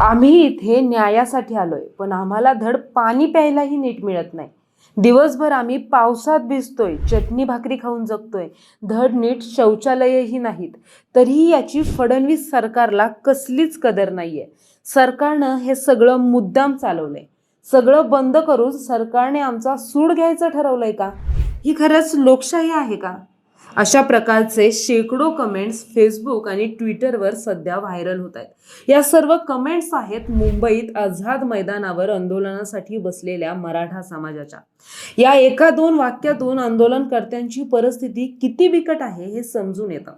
आम्ही इथे न्यायासाठी आलोय पण आम्हाला धड पाणी प्यायलाही नीट मिळत नाही. दिवसभर आम्ही पावसात भिजतोय चटणी भाकरी खाऊन जगतोय धड नीट शौचालयही नाहीत. तरीही याची फडणवीस सरकारला कसलीच कदर नाहीये. सरकारनं हे सगळं मुद्दाम चालवलंय. सगळं बंद करून सरकारने आमचा सूड घ्यायचं ठरवलंय का? ही खरंच लोकशाही आहे का? अशा प्रकारचे शेकडो कमेंट्स फेसबुक आणि ट्विटरवर सध्या व्हायरल होत आहेत. या सर्व कमेंट्स आहेत मुंबईत आझाद मैदानावर आंदोलनासाठी बसलेल्या मराठा समाजाच्या. या एका दोन वाक्यातून आंदोलनकर्त्यांची परिस्थिती किती बिकट आहे हे समजून येतं.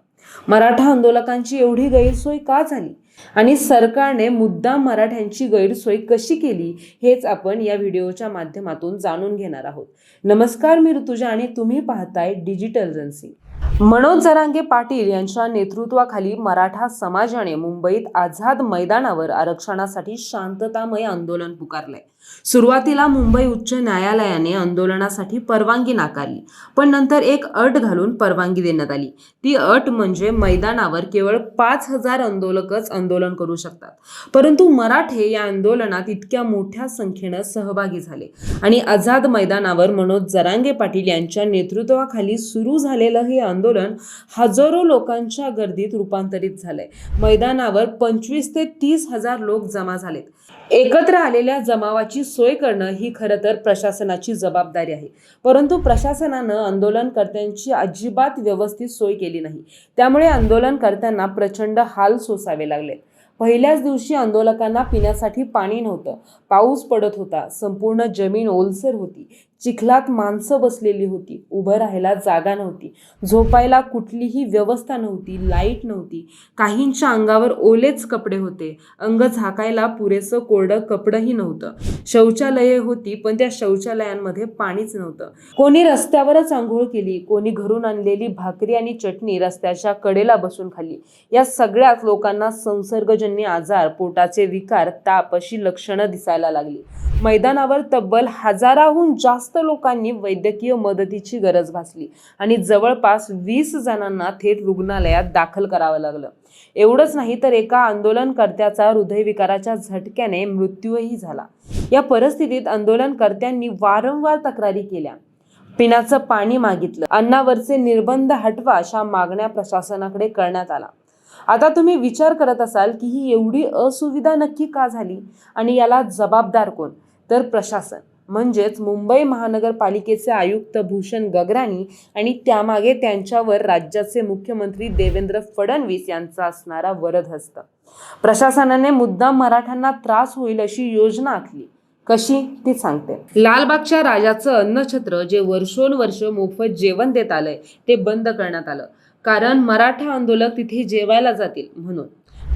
मराठा आंदोलकांची एवढी गैरसोय का झाली? आणि सरकारने मुद्दाम मराठ्यांची गैरसोय कशी केली हेच आपण या व्हिडिओच्या माध्यमातून जाणून घेणार आहोत. नमस्कार मी ऋतुजा आणि तुम्ही पाहताय डिजिटल रन्सिंग मनोज जरांगे पाटील यांच्या नेतृत्वाखाली मराठा समाजाने मुंबईत आझाद मैदानावर आरक्षणासाठी शांततामय आंदोलन पुकारलंय सुरुवातीला मुंबई उच्च न्यायालयाने आंदोलनासाठी परवानगी नाकारली पण नंतर एक अट घालून परवानगी देण्यात आली. ती अट म्हणजे मैदानावर केवळ पाच हजार आंदोलकच आंदोलन करू शकतात. परंतु मराठे या आंदोलनात इतक्या मोठ्या संख्येनं सहभागी झाले आणि आझाद मैदानावर मनोज जरांगे पाटील यांच्या नेतृत्वाखाली सुरू झालेलं हे आंदोलन हजारो लोकांच्या गर्दीत रूपांतरित झालंय. मैदानावर पंचवीस ते तीस हजार लोक जमा झालेत. एकत्र आलेल्या जमावाची सोय करणं ही खरं तर प्रशासनाची जबाबदारी आहे. परंतु प्रशासनानं आंदोलनकर्त्यांची अजिबात व्यवस्थित सोय केली नाही. त्यामुळे आंदोलनकर्त्यांना प्रचंड हाल सोसावे लागले. पहिल्याच दिवशी आंदोलकांना पिण्यासाठी पाणी नव्हतं. पाऊस पडत होता. संपूर्ण जमीन ओलसर होती. चिखलात माणसं बसलेली होती. उभं राहायला जागा नव्हती. झोपायला कुठलीही व्यवस्था नव्हती. लाइट नव्हती. काहींच्या अंगावर ओलेच कपडे होते. अंग झाकायला पुरेसं कोरडं कपडंही नव्हतं. शौचालये होती पण त्या शौचालयांमध्ये पाणीच नव्हतं. कोणी रस्त्यावरच आंघोळ केली. कोणी घरून आणलेली भाकरी आणि चटणी रस्त्याच्या कडेला बसून खाल्ली. या सगळ्याच लोकांना संसर्गजन्य आजार पोटाचे विकार ताप अशी लक्षणं दिसायला लागली. मैदानावर तब्बल हजाराहून जास्त जास्त लोकांनी वैद्यकीय मदतीची गरज भासली आणि जवळपास वीस जणांना थेट रुग्णालयात दाखल करावं लागलं. एवढंच नाही तर एका आंदोलनकर्त्याचा हृदयविकाराच्या झटक्याने मृत्यूही झाला. या परिस्थितीत आंदोलनकर्त्यांनी वारंवार तक्रारी केल्या. पिण्याचं पाणी मागितलं. अन्नावरचे निर्बंध हटवा अशा मागण्या प्रशासनाकडे करण्यात आला. आता तुम्ही विचार करत असाल की ही एवढी असुविधा नक्की का झाली आणि याला जबाबदार कोण? तर प्रशासन. म्हणजेच मुंबई महानगरपालिकेचे आयुक्त भूषण गगराणी आणि त्यामागे त्यांच्यावर राज्याचे मुख्यमंत्री देवेंद्र फडणवीस यांचा असणारा वरद हस्त प्रशासनाने मुद्दाम मराठ्यांना त्रास होईल अशी योजना आखली. कशी? ती सांगते. लालबागच्या राजाचं अन्नछत्र जे वर्षोनवर्ष मोफत जेवण देत आलंय ते बंद करण्यात आलं. कारण मराठा आंदोलक तिथे जेवायला जातील म्हणून.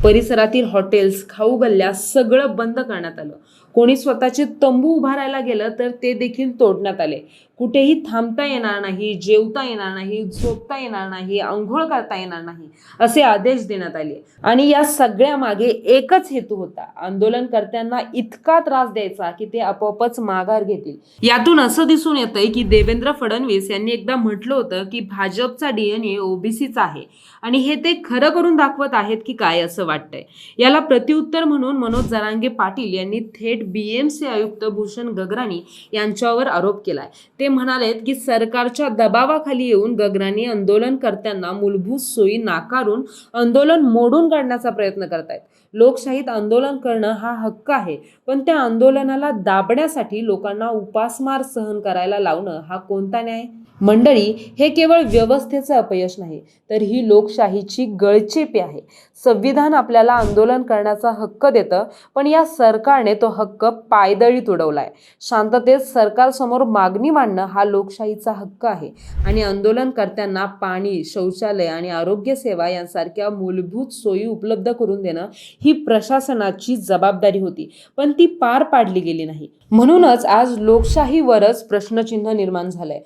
परिसरातील हॉटेल्स खाऊ गल्ल्या सगळं बंद करण्यात आलं. कोणी स्वतःचे तंबू उभारायला गेलं तर ते देखील तोडण्यात आले. कुठेही थांबता येणार नाही जेवता येणार नाही झोपता येणार नाही आंघोळ करता येणार नाही असे आदेश देण्यात आले. आणि या सगळ्या मागे एकच हेतू होता. आंदोलनकर्त्यांना इतका त्रास द्यायचा की ते आपोआपच माघार घेतील. यातून असं दिसून येतंय की देवेंद्र फडणवीस यांनी एकदा म्हटलं होतं की भाजपचा डीएनए ओबीसीचा आहे. आणि हे ते खरं करून दाखवत आहेत की काय असं वाटतंय. याला प्रत्युत्तर म्हणून मनोज जरांगे पाटील यांनी थेट बीएमसी आयुक्त भूषण गगराणी यांच्यावर आरोप केलाय. ते म्हणालेत की सरकारच्या दबावाखाली येऊन गगराणी आंदोलनकर्त्यांना मूलभूत सोयी नाकारून आंदोलन मोडून काढण्याचा प्रयत्न करतायत. लोकशाहीत आंदोलन करणं हा हक्क आहे पण त्या आंदोलनाला दाबण्यासाठी लोकांना उपासमार सहन करायला लावणं हा कोणता न्याय? मंडळी हे केवळ व्यवस्थेचं अपयश नाही तर ही लोकशाहीची गळचेपी आहे. संविधान आपल्याला आंदोलन करण्याचा हक्क देतं पण या सरकारने तो हक्क पायदळीत आहे शांततेत सरकारसमोर मागणी मांडणं हा लोकशाहीचा हक्क आहे आणि आंदोलनकर्त्यांना पाणी शौचालय आणि आरोग्यसेवा यांसारख्या मूलभूत सोयी उपलब्ध करून देणं ही प्रशासनाची जबाबदारी होती पण ती पार पाडली गेली नाही. म्हणूनच आज लोकशाहीवरच प्रश्नचिन्ह निर्माण झालंय.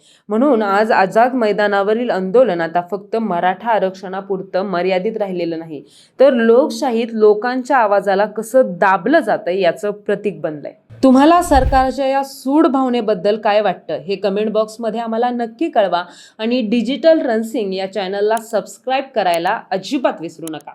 म्हणून आज आझाद मैदानावरील आंदोलन आता फक्त मराठा आरक्षणापुरतं मर्यादित राहिलेलं नाही. तर लोकशाहीत लोकांच्या आवाजाला कसं दाबलं जातं याचं प्रतीक बनलंय. तुम्हाला सरकारच्या या सूड भावनेबद्दल काय वाटतं? हे कमेंट बॉक्समध्ये आम्हाला नक्की कळवा. आणि डिजिटल रन्सिंग या चॅनलला सबस्क्राईब करायला अजिबात विसरू नका.